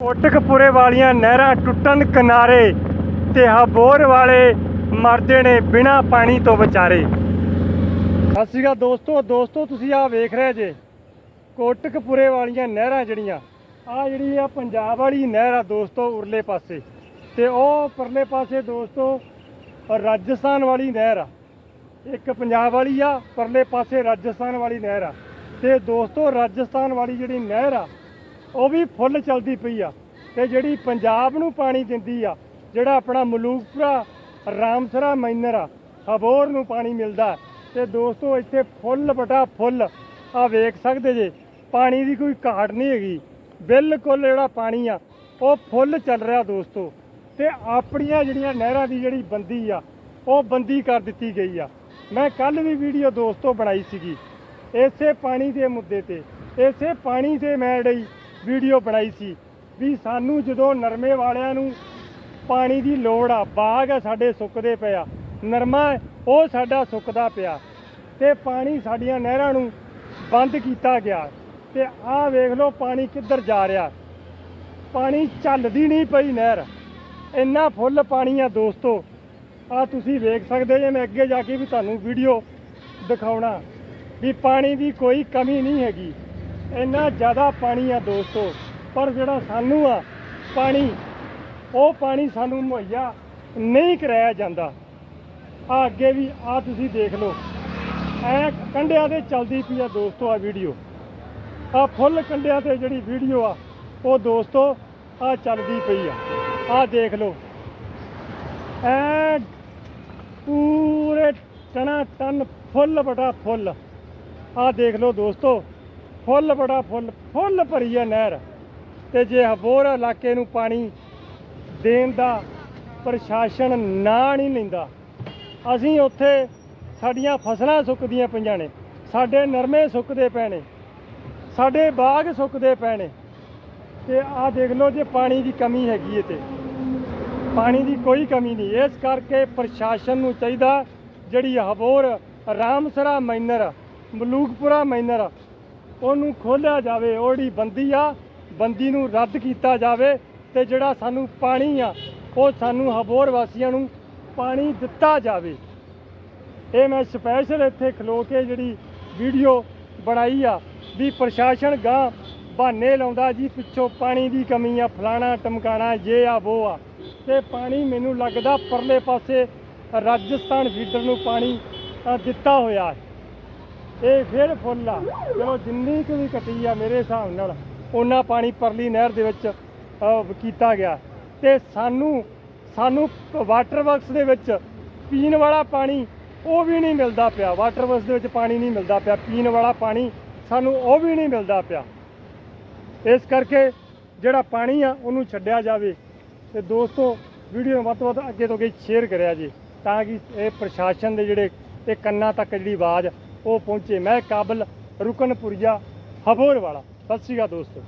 ਕੋਟਕਪੁਰੇ ਵਾਲੀਆਂ ਨਹਿਰਾਂ ਟੁੱਟਣ ਕਿਨਾਰੇ ਤੇ ਹਬੋਰ ਵਾਲੇ ਮਰਦੇ ਨੇ ਬਿਨਾ ਪਾਣੀ ਤੋਂ ਵਿਚਾਰੇ। ਸਤਿ ਸ਼੍ਰੀ ਅਕਾਲ ਦੋਸਤੋ ਦੋਸਤੋ, ਤੁਸੀਂ ਆ ਵੇਖ ਰਹੇ ਜੇ? ਕੋਟਕਪੁਰੇ ਵਾਲੀਆਂ ਨਹਿਰਾਂ ਜਿਹੜੀਆਂ ਆ ਜਿਹੜੀ ਆ ਪੰਜਾਬ ਵਾਲੀ ਨਹਿਰ ਆ ਦੋਸਤੋ, ਉਰਲੇ ਪਾਸੇ। ਤੇ ਉਹ ਪਰਲੇ ਪਾਸੇ ਦੋਸਤੋ, ਰਾਜਸਥਾਨ ਵਾਲੀ ਨਹਿਰ ਆ। ਇੱਕ ਪੰਜਾਬ ਵਾਲੀ ਆ, ਪਰਲੇ ਪਾਸੇ ਰਾਜਸਥਾਨ ਵਾਲੀ ਨਹਿਰ ਆ। ਤੇ ਦੋਸਤੋ, ਰਾਜਸਥਾਨ ਵਾਲੀ ਜਿਹੜੀ ਨਹਿਰ ਆ ਉਹ ਵੀ ਫੁੱਲ ਚਲਦੀ ਪਈ ਆ ਤੇ ਜਿਹੜੀ ਪੰਜਾਬ ਨੂੰ ਪਾਣੀ ਦਿੰਦੀ ਆ, ਜਿਹੜਾ ਆਪਣਾ ਮਲੂਕਪੁਰਾ ਰਾਮਸਰਾ ਮੈਨਰ ਆ, ਹਬੋਰ ਨੂੰ ਪਾਣੀ ਮਿਲਦਾ। ਤੇ ਦੋਸਤੋ, ਇੱਥੇ ਫੁੱਲ ਬਟਾ ਫੁੱਲ, ਆ ਵੇਖ ਸਕਦੇ ਜੇ, ਪਾਣੀ ਦੀ ਕੋਈ ਘਾਟ ਨਹੀਂ ਹੈਗੀ। ਬਿਲਕੁਲ ਜਿਹੜਾ ਪਾਣੀ ਆ, ਉਹ ਫੁੱਲ ਚੱਲ ਰਿਹਾ ਦੋਸਤੋ। ਤੇ ਆਪਣੀਆਂ ਜਿਹੜੀਆਂ ਨਹਿਰਾਂ ਦੀ ਜਿਹੜੀ ਬੰਦੀ ਆ, ਉਹ ਬੰਦੀ ਕਰ ਦਿੱਤੀ ਗਈ ਆ। ਮੈਂ ਕੱਲ ਵੀ ਵੀਡੀਓ ਦੋਸਤੋ ਬਣਾਈ ਸੀਗੀ। ਇਸੇ ਪਾਣੀ ਦੇ ਮੁੱਦੇ ਤੇ, ਇਸੇ ਪਾਣੀ ਤੇ ਮੈਂ ਜਿਹੜੀ ਵੀਡੀਓ ਬਣਾਈ ਸੀ ਵੀ ਸਾਨੂੰ ਜਦੋਂ ਨਰਮੇ ਵਾਲਿਆਂ ਨੂੰ ਪਾਣੀ ਦੀ ਲੋੜ ਆ, ਬਾਗ ਆ ਸਾਡੇ ਸੁੱਕਦੇ ਪਿਆ ਨਰਮਾ ਉਹ ਸਾਡਾ ਸੁੱਕਦਾ ਪਿਆ ਤੇ ਪਾਣੀ ਸਾਡੀਆਂ ਨਹਿਰਾਂ ਨੂੰ ਬੰਦ ਕੀਤਾ ਗਿਆ ਤੇ ਆਹ ਵੇਖ ਲਓ ਪਾਣੀ ਕਿੱਧਰ ਜਾ ਰਿਹਾ। ਪਾਣੀ ਚੱਲਦੀ ਨਹੀਂ ਪਈ ਨਹਿਰ, ਇੰਨਾ ਫੁੱਲ ਪਾਣੀ ਆ ਦੋਸਤੋ। ਆ ਤੁਸੀਂ ਵੇਖ ਸਕਦੇ ਜੇ ਮੈਂ ਅੱਗੇ ਜਾ ਕੇ ਵੀ ਤੁਹਾਨੂੰ ਵੀਡੀਓ ਦਿਖਾਉਣਾ ਵੀ ਪਾਣੀ ਦੀ ਕੋਈ ਕਮੀ ਨਹੀਂ ਹੈਗੀ। ਇੰਨਾ ਜ਼ਿਆਦਾ ਪਾਣੀ ਆ ਦੋਸਤੋ, ਪਰ ਜਿਹੜਾ ਸਾਨੂੰ ਆ ਪਾਣੀ, ਉਹ ਪਾਣੀ ਸਾਨੂੰ ਮੁਹੱਈਆ ਨਹੀਂ ਕਰਾਇਆ ਜਾਂਦਾ। ਆ ਅੱਗੇ ਵੀ ਆ ਤੁਸੀਂ ਦੇਖ ਲਓ। ਐ ਕੰਡਿਆਂ ਤੇ ਚੱਲਦੀ ਪਈ ਆ ਦੋਸਤੋ ਆ ਵੀਡੀਓ। ਆ ਫੁੱਲ ਕੰਡਿਆਂ ਤੇ ਜਿਹੜੀ ਵੀਡੀਓ ਆ, ਉਹ ਦੋਸਤੋ ਆ ਚੱਲਦੀ ਪਈ ਆ। ਆ ਦੇਖ ਲਓ। ਐ ਪੂਰੇ ਟਣਾ ਟਨ ਫੁੱਲ ਬਟਾ ਫੁੱਲ। ਆ ਦੇਖ ਲਓ ਦੋਸਤੋ। ਫੁੱਲ ਬੜਾ ਫੁੱਲ ਫੁੱਲ ਭਰੀ ਹੈ ਨਹਿਰ। ਤੇ ਜੇ ਹਬੋਰ ਇਲਾਕੇ ਨੂੰ ਪਾਣੀ ਦੇਣ ਦਾ ਪ੍ਰਸ਼ਾਸਨ ਨਾ ਨਹੀਂ ਲੈਂਦਾ, ਅਸੀਂ ਉੱਥੇ ਸਾਡੀਆਂ ਫਸਲਾਂ ਸੁੱਕਦੀਆਂ ਪਈਆਂ ਨੇ, ਸਾਡੇ ਨਰਮੇ ਸੁੱਕਦੇ ਪਏ ਨੇ, ਸਾਡੇ ਬਾਗ ਸੁੱਕਦੇ ਪਏ ਨੇ। ਤੇ ਆਹ ਦੇਖ ਲਓ ਜੇ ਪਾਣੀ ਦੀ ਕਮੀ ਹੈਗੀ ਏ ਤੇ। ਪਾਣੀ ਦੀ ਕੋਈ ਕਮੀ ਨਹੀਂ, ਇਸ ਕਰਕੇ ਪ੍ਰਸ਼ਾਸਨ ਨੂੰ ਚਾਹੀਦਾ ਜਿਹੜੀ ਹਬੋਰ ਰਾਮਸਰਾ ਮਾਈਨਰ ਮਲੂਕਪੁਰਾ ਮਾਈਨਰ ਉਹਨੂੰ ਖੋਲਿਆ ਜਾਵੇ ਉਹ ਜਿਹੜੀ ਬੰਦੀ ਆ, ਬੰਦੀ ਨੂੰ ਰੱਦ ਕੀਤਾ ਜਾਵੇ ਤੇ ਜਿਹੜਾ ਸਾਨੂੰ ਪਾਣੀ ਆ, ਉਹ ਸਾਨੂੰ ਹਬੋਰ ਵਾਸੀਆਂ ਨੂੰ ਪਾਣੀ ਦਿੱਤਾ ਜਾਵੇ। ਇਹ ਮੈਂ ਸਪੈਸ਼ਲ ਇੱਥੇ ਖਲੋ ਕੇ ਜਿਹੜੀ ਵੀਡੀਓ ਬਣਾਈ ਆ ਵੀ ਪ੍ਰਸ਼ਾਸਨ ਗਾਂ ਬਹਾਨੇ ਲਾਉਂਦਾ ਜੀ, ਪਿੱਛੋਂ ਪਾਣੀ ਦੀ ਕਮੀ ਆ, ਫਲਾਣਾ ਟਮਕਾਣਾ ਇਹ ਆ ਉਹ ਆ। ਤੇ ਪਾਣੀ ਮੈਨੂੰ ਲੱਗਦਾ ਪਰਲੇ ਪਾਸੇ ਰਾਜਸਥਾਨ ਫੀਡਰ ਨੂੰ ਪਾਣੀ ਦਿੱਤਾ ਹੋਇਆ ਹੈ। ਇਹ ਫਿਰ ਫੁੱਲ ਆ। ਚਲੋ, ਜਿੰਨੀ ਕੁ ਵੀ ਕੱਟੀ ਆ ਮੇਰੇ ਹਿਸਾਬ ਨਾਲ ਉਹਨਾਂ ਪਾਣੀ ਪਰਲੀ ਨਹਿਰ ਦੇ ਵਿੱਚ ਕੀਤਾ ਗਿਆ। ਤੇ ਸਾਨੂੰ ਸਾਨੂੰ ਵਾਟਰ ਵਰਕਸ ਦੇ ਵਿੱਚ ਪੀਣ ਵਾਲਾ ਪਾਣੀ ਉਹ ਵੀ ਨਹੀਂ ਮਿਲਦਾ ਪਿਆ। ਵਾਟਰ ਵਰਕਸ ਦੇ ਵਿੱਚ ਪਾਣੀ ਨਹੀਂ ਮਿਲਦਾ ਪਿਆ। ਪੀਣ ਵਾਲਾ ਪਾਣੀ ਸਾਨੂੰ ਉਹ ਵੀ ਨਹੀਂ ਮਿਲਦਾ ਪਿਆ। ਇਸ ਕਰਕੇ ਜਿਹੜਾ ਪਾਣੀ ਆ, ਉਹਨੂੰ ਛੱਡਿਆ ਜਾਵੇ। ਤੇ ਦੋਸਤੋ, ਵੀਡੀਓ ਨੂੰ ਵੱਧ ਤੋਂ ਵੱਧ ਅੱਗੇ ਤੋਂ ਅੱਗੇ ਸ਼ੇਅਰ ਕਰਿਆ ਜੀ, ਤਾਂ ਕਿ ਇਹ ਪ੍ਰਸ਼ਾਸਨ ਦੇ ਜਿਹੜੇ ਇਹ ਕੰਨਾਂ ਤੱਕ ਜਿਹੜੀ ਆਵਾਜ਼ ਉਹ ਪਹੁੰਚੇ। ਮੈਂ ਕਾਬਲ ਰੁਕਨਪੁਰੀਆ ਹਬੋਰ ਵਾਲਾ। ਸਤਿ ਸ਼੍ਰੀ ਅਕਾਲ ਦੋਸਤੋ।